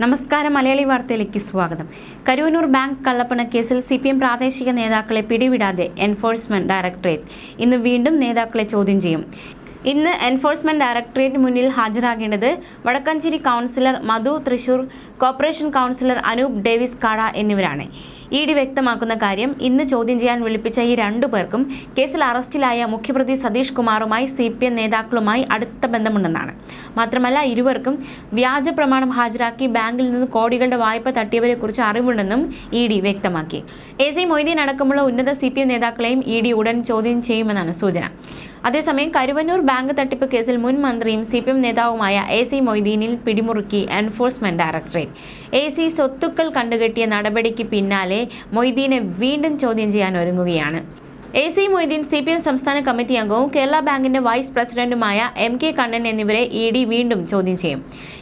നമസ്കാരം മലയാളി വാർത്തയിലേക്ക് സ്വാഗതം. കരൂനൂർ ബാങ്ക് കള്ളപ്പണ കേസിൽ സി പി എം പ്രാദേശിക നേതാക്കളെ പിടിവിടാതെ എൻഫോഴ്സ്മെന്റ് ഡയറക്ടറേറ്റ്. ഇന്ന് വീണ്ടും നേതാക്കളെ ചോദ്യം ചെയ്യും. ഇന്ന് എൻഫോഴ്സ്മെന്റ് ഡയറക്ടറേറ്റ് മുന്നിൽ ഹാജരാകേണ്ടത് Vadakkanchery councillor Madhu Thrissur corporation councillor Anoop Davis Kada എന്നിവരാണ്. ഇ ഡി വ്യക്തമാക്കുന്ന കാര്യം ഇന്ന് ചോദ്യം ചെയ്യാൻ വിളിപ്പിച്ച ഈ രണ്ടു പേർക്കും കേസിൽ അറസ്റ്റിലായ മുഖ്യപ്രതി സതീഷ് കുമാറുമായി സി പി എം നേതാക്കളുമായി അടുത്ത ബന്ധമുണ്ടെന്നാണ്. മാത്രമല്ല ഇരുവർക്കും വ്യാജ പ്രമാണം ഹാജരാക്കി ബാങ്കിൽ നിന്ന് കോടികളുടെ വായ്പ തട്ടിയവരെക്കുറിച്ച് അറിവുണ്ടെന്നും ഇ ഡി വ്യക്തമാക്കി. എ സി മൊയ്തീൻ അടക്കമുള്ള ഉന്നത സി പി എം നേതാക്കളെയും ഇ ഡി ഉടൻ ചോദ്യം ചെയ്യുമെന്നാണ് സൂചന. അതേസമയം കരുവന്നൂർ ബാങ്ക് തട്ടിപ്പ് കേസിൽ മുൻ മന്ത്രിയും സി പി എം നേതാവുമായ എ സി മൊയ്തീനിൽ പിടിമുറുക്കി എൻഫോഴ്സ്മെന്റ് ഡയറക്ടറേറ്റ്. എ സി സ്വത്തുക്കൾ കണ്ടുകെട്ടിയ നടപടിക്ക് പിന്നാലെ മൊയ്തീനെ വീണ്ടും ചോദ്യം ചെയ്യാൻ ഒരുങ്ങുകയാണ്. A C Moideen C P M സംസ്ഥാന കമ്മിറ്റി അംഗവും കേരള ബാങ്കിന്റെ വൈസ് പ്രസിഡന്റുമായ എം കെ കണ്ണൻ എന്നിവരെ ഇ ഡി വീണ്ടും ചോദ്യം ചെയ്യും.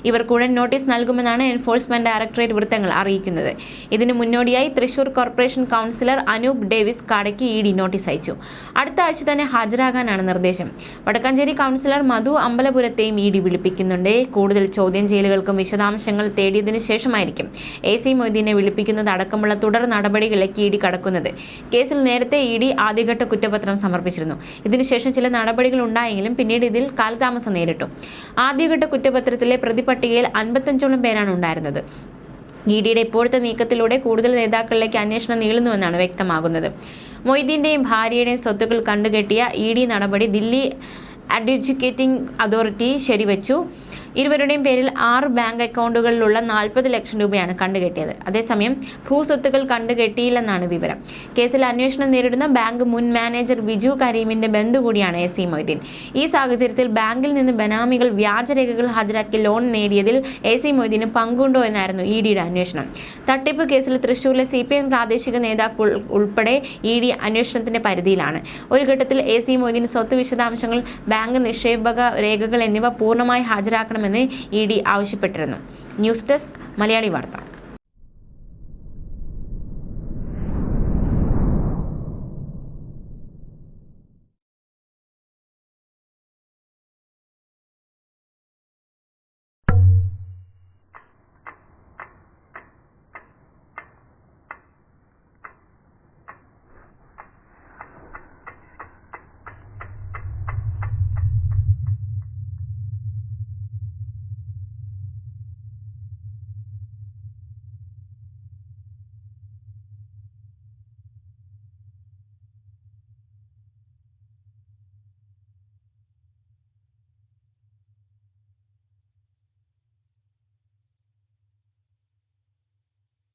ഇവർക്ക് ഉടൻ നോട്ടീസ് നൽകുമെന്നാണ് എൻഫോഴ്സ്മെന്റ് ഡയറക്ടറേറ്റ് വൃത്തങ്ങൾ അറിയിക്കുന്നത്. ഇതിന് മുന്നോടിയായി Thrissur corporation councillor Anoop Davis കാടയ്ക്ക് ഇ ഡി നോട്ടീസ് അയച്ചു. അടുത്ത ആഴ്ച തന്നെ ഹാജരാകാനാണ് നിർദ്ദേശം. വടക്കഞ്ചേരി കൗൺസിലർ മധു അമ്പലപുരത്തെയും ഇ ഡി വിളിപ്പിക്കുന്നുണ്ട്. കൂടുതൽ ചോദ്യം ചെയ്യലുകൾക്കും വിശദാംശങ്ങൾ തേടിയതിനു ശേഷമായിരിക്കും എ സി മൊയ്തീനെ വിളിപ്പിക്കുന്നത് അടക്കമുള്ള തുടർ നടപടികളിലേക്ക് ഇ ഡി കടക്കുന്നത്. കേസിൽ നേരത്തെ ഇ ഡി ആദ്യഘട്ട കുറ്റപത്രം സമർപ്പിച്ചിരുന്നു. ഇതിനുശേഷം ചില നടപടികൾ ഉണ്ടായെങ്കിലും പിന്നീട് ഇതിൽ കാലതാമസം നേരിട്ടു. ആദ്യഘട്ട കുറ്റപത്രത്തിലെ പ്രതിപട്ടികയിൽ അൻപത്തഞ്ചോളം പേരാണ് ഉണ്ടായിരുന്നത്. ഇ ഡിയുടെ ഇപ്പോഴത്തെ നീക്കത്തിലൂടെ കൂടുതൽ നേതാക്കളിലേക്ക് അന്വേഷണം നീളുന്നുവെന്നാണ് വ്യക്തമാകുന്നത്. മൊയ്തീന്റെയും ഭാര്യയുടെയും സ്വത്തുക്കൾ കണ്ടുകെട്ടിയ ഇ ഡി നടപടി ദില്ലി അഡ്യൂജിക്കേറ്റിംഗ് അതോറിറ്റി ശരിവച്ചു. ഇരുവരുടെയും പേരിൽ ആറ് ബാങ്ക് അക്കൗണ്ടുകളിലുള്ള നാൽപ്പത് ലക്ഷം രൂപയാണ് കണ്ടുകെട്ടിയത്. അതേസമയം ഭൂസ്വത്തുകൾ കണ്ടുകെട്ടിയില്ലെന്നാണ് വിവരം. കേസിൽ അന്വേഷണം നേരിടുന്ന ബാങ്ക് മുൻ മാനേജർ ബിജു കരീമിന്റെ ബന്ധു കൂടിയാണ് എ സി മൊയ്തീൻ. ഈ സാഹചര്യത്തിൽ ബാങ്കിൽ നിന്ന് ബനാമികൾ വ്യാജരേഖകൾ ഹാജരാക്കി ലോൺ നേടിയതിൽ എ സി മൊയ്തീന് പങ്കുണ്ടോ എന്നായിരുന്നു ഇ ഡിയുടെ അന്വേഷണം. തട്ടിപ്പ് കേസിൽ തൃശൂരിലെ സി പി എം പ്രാദേശിക നേതാക്കൾ ഉൾപ്പെടെ ഇ ഡി അന്വേഷണത്തിന്റെ പരിധിയിലാണ്. ഒരു ഘട്ടത്തിൽ എ സി മൊയ്തീൻ സ്വത്ത് വിശദാംശങ്ങൾ ബാങ്ക് നിക്ഷേപക രേഖകൾ എന്നിവ പൂർണമായി ഹാജരാക്കണമെന്ന് ഇ ഡി ആവശ്യപ്പെട്ടിരുന്നു. ന്യൂസ് ഡെസ്ക് മലയാളി വാർത്ത.